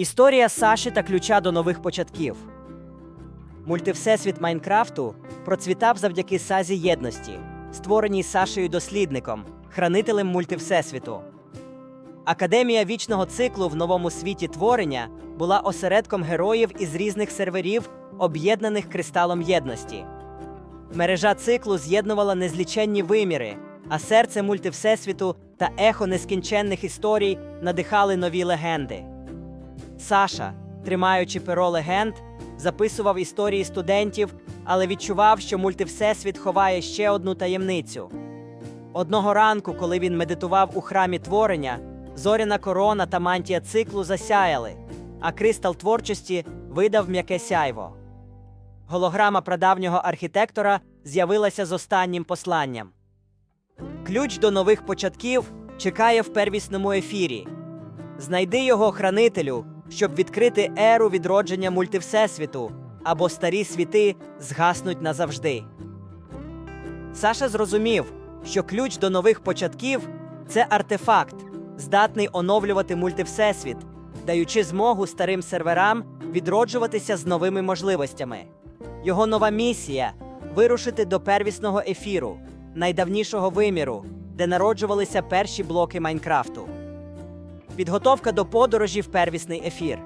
Історія Саші та ключа до нових початків. Мультивсесвіт Майнкрафту процвітав завдяки сазі єдності, створеній Сашею дослідником, хранителем мультивсесвіту. Академія вічного циклу в новому світі творення була осередком героїв із різних серверів, об'єднаних кристалом єдності. Мережа циклу з'єднувала незліченні виміри, а серце мультивсесвіту та ехо нескінченних історій надихали нові легенди. Саша, тримаючи перо легенд, записував історії студентів, але відчував, що мультивсесвіт ховає ще одну таємницю. Одного ранку, коли він медитував у храмі творення, зоряна корона та мантія циклу засяяли, а кристал творчості видав м'яке сяйво. Голограма прадавнього архітектора з'явилася з останнім посланням. Ключ до нових початків чекає в первісному ефірі. Знайди його хранителю, щоб відкрити еру відродження мультивсесвіту, або старі світи згаснуть назавжди. Саша зрозумів, що ключ до нових початків це артефакт, здатний оновлювати мультивсесвіт, даючи змогу старим серверам відроджуватися з новими можливостями. Його нова місія вирушити до первісного ефіру, найдавнішого виміру, де народжувалися перші блоки Майнкрафту. Підготовка до подорожі в первісний ефір.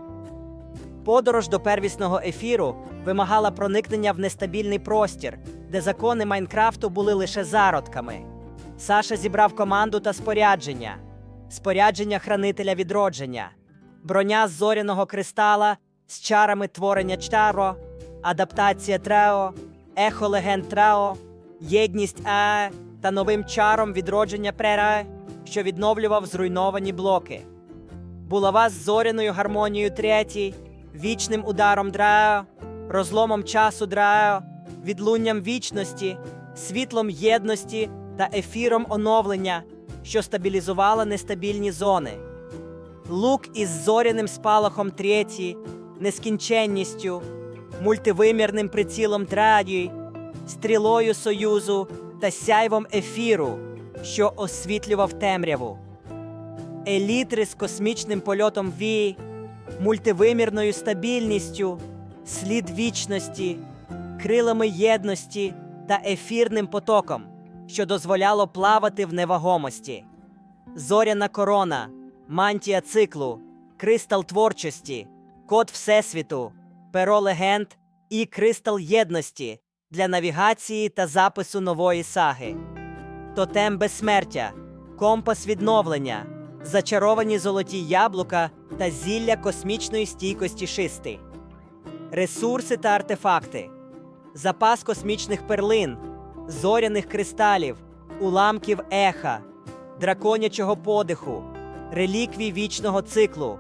Подорож до первісного ефіру вимагала проникнення в нестабільний простір, де закони Майнкрафту були лише зародками. Саша зібрав команду та спорядження, спорядження хранителя відродження, броня з зоряного кристала з чарами творення Чаро, адаптація Трео, ехо легенд Трео, єдність А та новим чаром відродження Прера, що відновлював зруйновані блоки. Булава з зоряною гармонією третій, вічним ударом Драо, розломом часу Драо, відлунням вічності, світлом єдності та ефіром оновлення, що стабілізувала нестабільні зони. Лук із зоряним спалахом третій, нескінченністю, мультивимірним прицілом Драді, стрілою союзу та сяйвом ефіру, що освітлював темряву елітри з космічним польотом Ві, мультивимірною стабільністю, слід вічності, крилами єдності та ефірним потоком, що дозволяло плавати в невагомості. Зоряна корона, мантія циклу, кристал творчості, код Всесвіту, перо легенд і кристал єдності для навігації та запису нової саги. Тотем безсмертя, компас відновлення, зачаровані золоті яблука та зілля космічної стійкості шисти, ресурси та артефакти, запас космічних перлин, зоряних кристалів, уламків еха, драконячого подиху, реліквій вічного циклу,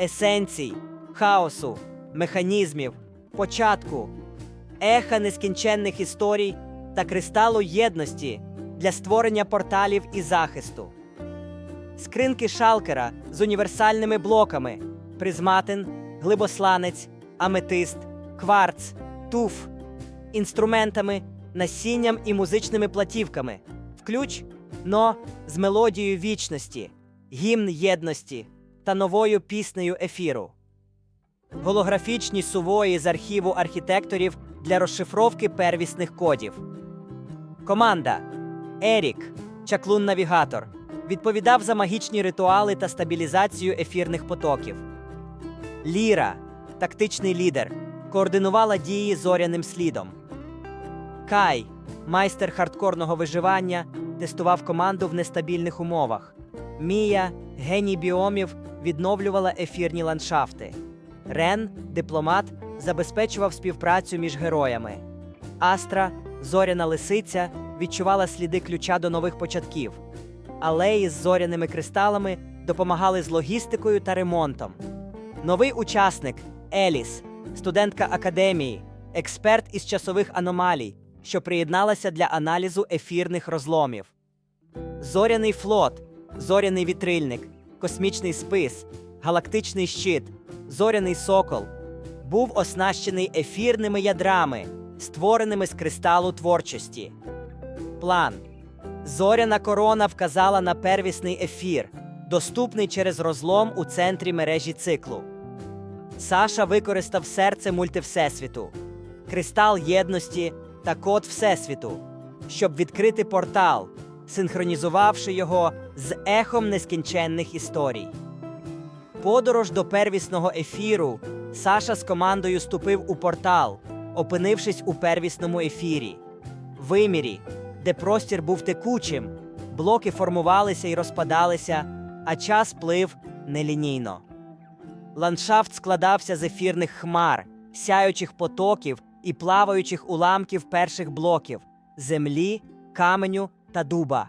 есенцій, хаосу, механізмів, початку, еха нескінченних історій та кристалу єдності для створення порталів і захисту скринки шалкера з універсальними блоками: призматин, глибосланець, аметист, кварц, туф, інструментами, насінням і музичними платівками, включ но з мелодією вічності, гімн єдності та новою піснею ефіру. Голографічні сувої з архіву архітекторів для розшифровки первісних кодів. Команда. Ерік, чаклун-навігатор відповідав за магічні ритуали та стабілізацію ефірних потоків. Ліра, тактичний лідер, координувала дії зоряним слідом. Кай, майстер хардкорного виживання, тестував команду в нестабільних умовах. Мія, геній біомів, відновлювала ефірні ландшафти. Рен, дипломат, забезпечував співпрацю між героями. Астра, зоряна лисиця, відчувала сліди ключа до нових початків алеї з зоряними кристалами допомагали з логістикою та ремонтом. Новий учасник Еліс, студентка академії, експерт із часових аномалій, що приєдналася для аналізу ефірних розломів. Зоряний флот, зоряний вітрильник, космічний спис, галактичний щит, зоряний сокол був оснащений ефірними ядрами, створеними з кристалу творчості. План Зоряна корона вказала на первісний ефір, доступний через розлом у центрі мережі циклу. Саша використав серце мультивсесвіту, кристал єдності та код Всесвіту, щоб відкрити портал, синхронізувавши його з ехом нескінченних історій. Подорож до первісного ефіру Саша з командою ступив у портал, опинившись у первісному ефірі, вимірі, де простір був текучим, блоки формувалися і розпадалися, а час плив нелінійно. Ландшафт складався з ефірних хмар, сяючих потоків і плаваючих уламків перших блоків землі, каменю та дуба.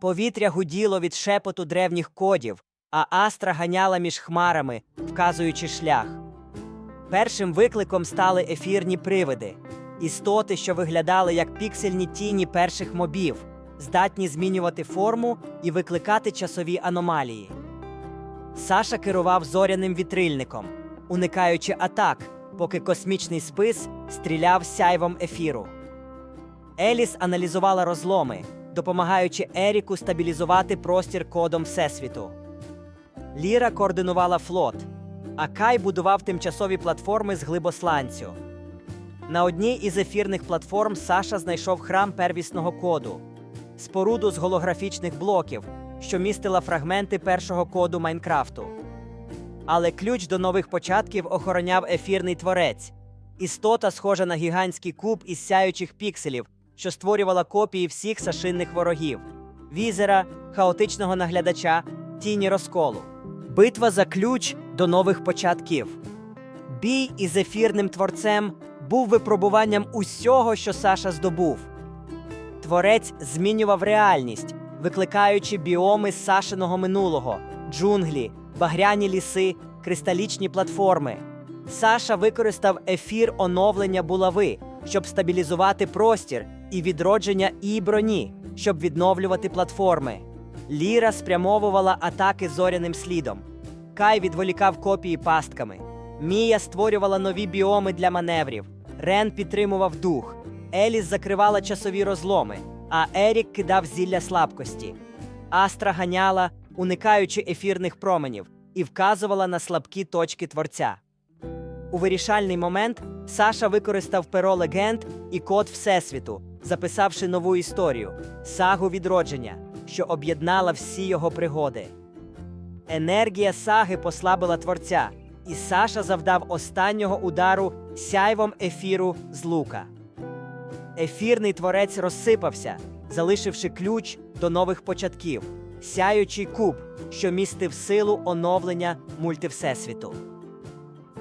Повітря гуділо від шепоту древніх кодів, а астра ганяла між хмарами, вказуючи шлях. Першим викликом стали ефірні привиди, істоти, що виглядали як піксельні тіні перших мобів, здатні змінювати форму і викликати часові аномалії. Саша керував зоряним вітрильником, уникаючи атак, поки космічний спис стріляв сяйвом ефіру. Еліс аналізувала розломи, допомагаючи Еріку стабілізувати простір кодом Всесвіту. Ліра координувала флот, а Кай будував тимчасові платформи з глибосланцю. На одній із ефірних платформ Саша знайшов храм первісного коду, споруду з голографічних блоків, що містила фрагменти першого коду Майнкрафту. Але ключ до нових початків охороняв ефірний творець, істота, схожа на гігантський куб із сяючих пікселів, що створювала копії всіх сашинних ворогів: візера, хаотичного наглядача, тіні розколу. Битва за ключ до нових початків. Бій із ефірним творцем був випробуванням усього, що Саша здобув. Творець змінював реальність, викликаючи біоми з Сашиного минулого, джунглі, багряні ліси, кристалічні платформи. Саша використав ефір оновлення булави, щоб стабілізувати простір, і відродження і броні, щоб відновлювати платформи. Ліра спрямовувала атаки зоряним слідом. Кай відволікав копії пастками. Мія створювала нові біоми для маневрів. Рен підтримував дух. Еліс закривала часові розломи, а Ерік кидав зілля слабкості. Астра ганяла, уникаючи ефірних променів, і вказувала на слабкі точки творця. У вирішальний момент Саша використав перо легенд і код Всесвіту, записавши нову історію сагу відродження, що об'єднала всі його пригоди. Енергія саги послабила творця, і Саша завдав останнього удару сяйвом ефіру з лука. Ефірний творець розсипався, залишивши ключ до нових початків, сяючий куб, що містив силу оновлення мультивсесвіту.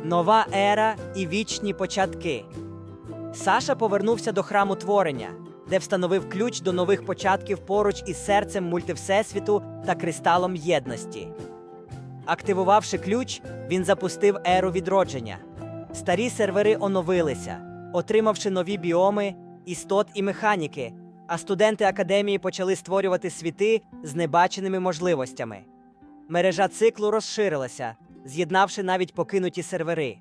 Нова ера і вічні початки. Саша повернувся до храму творення, де встановив ключ до нових початків поруч із серцем мультивсесвіту та кристалом єдності. Активувавши ключ, він запустив еру відродження. Старі сервери оновилися, отримавши нові біоми, істот і механіки, а студенти академії почали створювати світи з небаченими можливостями. Мережа циклу розширилася, з'єднавши навіть покинуті сервери.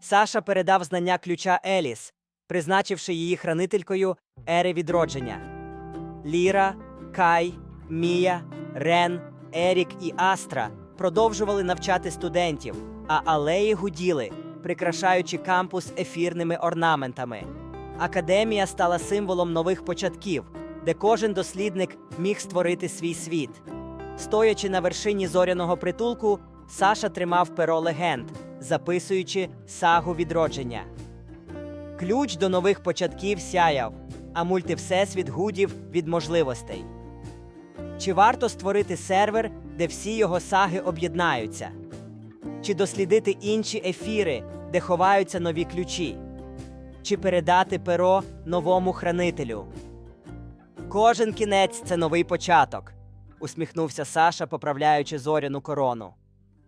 Саша передав знання ключа Еліс, призначивши її хранителькою ери відродження. Ліра, Кай, Мія, Рен, Ерік і Астра продовжували навчати студентів, а алеї гуділи, прикрашаючи кампус ефірними орнаментами. Академія стала символом нових початків, де кожен дослідник міг створити свій світ. Стоячи на вершині зоряного притулку, Саша тримав перо легенд, записуючи сагу відродження. Ключ до нових початків сяяв, а мультивсесвіт гудів від можливостей. Чи варто створити сервер, де всі його саги об'єднаються? Чи дослідити інші ефіри, де ховаються нові ключі? Чи передати перо новому хранителю? Кожен кінець це новий початок, усміхнувся Саша, поправляючи зоряну корону.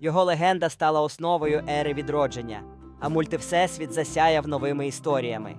Його легенда стала основою ери відродження, а мультивсесвіт засяяв новими історіями.